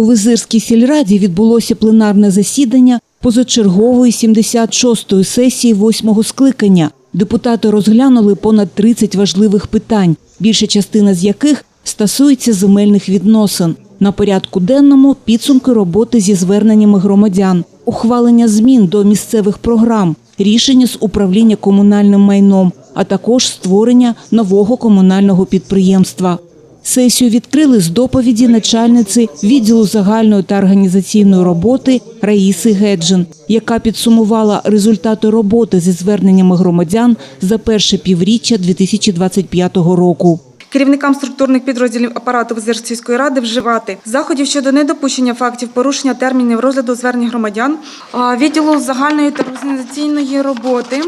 У Визирській сільраді відбулося пленарне засідання позачергової 76-ї сесії 8-го скликання. Депутати розглянули понад 30 важливих питань, більша частина з яких стосується земельних відносин. На порядку денному підсумки роботи зі зверненнями громадян, ухвалення змін до місцевих програм, рішення з управління комунальним майном, а також створення нового комунального підприємства. Сесію відкрили з доповіді начальниці відділу загальної та організаційної роботи Раїси Геджин, яка підсумувала результати роботи зі зверненнями громадян за перше півріччя 2025 року. Керівникам структурних підрозділів апарату Визирської ради вживати заходів щодо недопущення фактів порушення термінів розгляду звернень громадян, відділу загальної та організаційної роботи,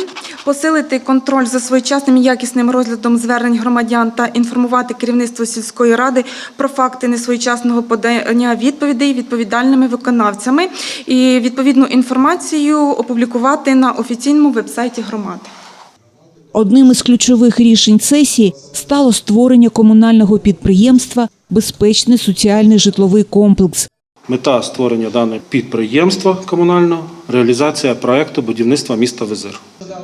посилити контроль за своєчасним і якісним розглядом звернень громадян та інформувати керівництво сільської ради про факти несвоєчасного подання відповідей відповідальними виконавцями і відповідну інформацію опублікувати на офіційному вебсайті громади. Одним із ключових рішень сесії стало створення комунального підприємства Безпечний соціальний житловий комплекс. Мета створення даного підприємства комунального реалізація проекту будівництва міста Визир.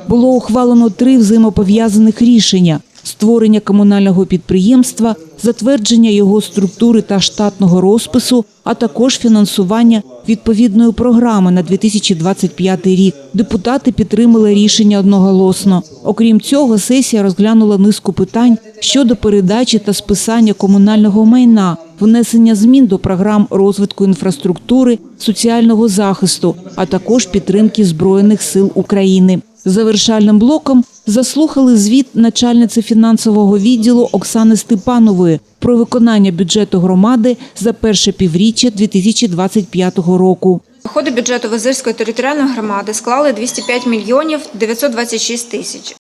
Було ухвалено три взаємопов'язаних рішення: створення комунального підприємства, затвердження його структури та штатного розпису, а також фінансування відповідної програми на 2025 рік. Депутати підтримали рішення одноголосно. Окрім цього, сесія розглянула низку питань щодо передачі та списання комунального майна, внесення змін до програм розвитку інфраструктури, соціального захисту, а також підтримки Збройних сил України. Завершальним блоком заслухали звіт начальниці фінансового відділу Оксани Степанової про виконання бюджету громади за перше півріччя 2025 року. Доходи бюджету Визирської територіальної громади склали 205 мільйонів 926 тисяч.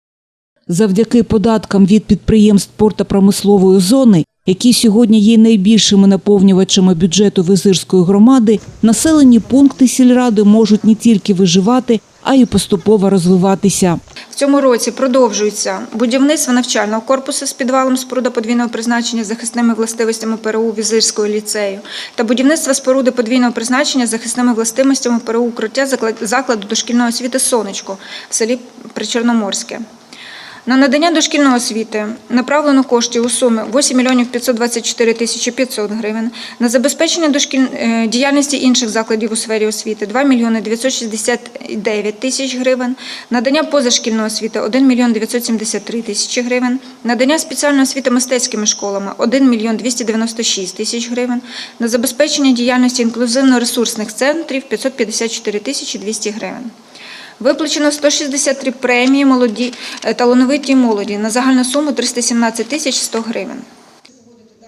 Завдяки податкам від підприємств портопромислової зони, які сьогодні є найбільшими наповнювачами бюджету Визирської громади, населені пункти сільради можуть не тільки виживати, а й поступово розвиватися. В цьому році продовжується будівництво навчального корпусу з підвалом споруда подвійного призначення з захисними властивостями ПРУ Візирського ліцею та будівництво споруди подвійного призначення з захисними властивостями ПРУ укриття закладу дошкільної освіти Сонечко в селі Причорноморське. На надання дошкільної освіти направлено коштів у сумі 8 мільйонів 524 тисячі 500 гривень, на забезпечення дошкіль... е, діяльності інших закладів у сфері освіти 2 мільйони 969 тисяч гривень, надання позашкільної освіти 1 мільйон 973 тисячі гривень, надання спеціальної освіти мистецькими школами 1 мільйон 296 тисяч гривень, на забезпечення діяльності інклюзивно-ресурсних центрів 554 тисячі 200 гривень. Виплачено 163 премії молоді е, талановитій молоді на загальну суму 317 тисяч 100 гривень.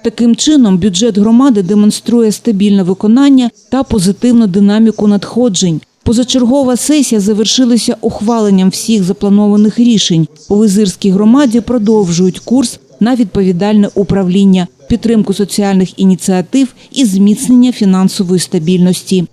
Таким чином, бюджет громади демонструє стабільне виконання та позитивну динаміку надходжень. Позачергова сесія завершилася ухваленням всіх запланованих рішень. У Визирській громаді продовжують курс на відповідальне управління, підтримку соціальних ініціатив і зміцнення фінансової стабільності.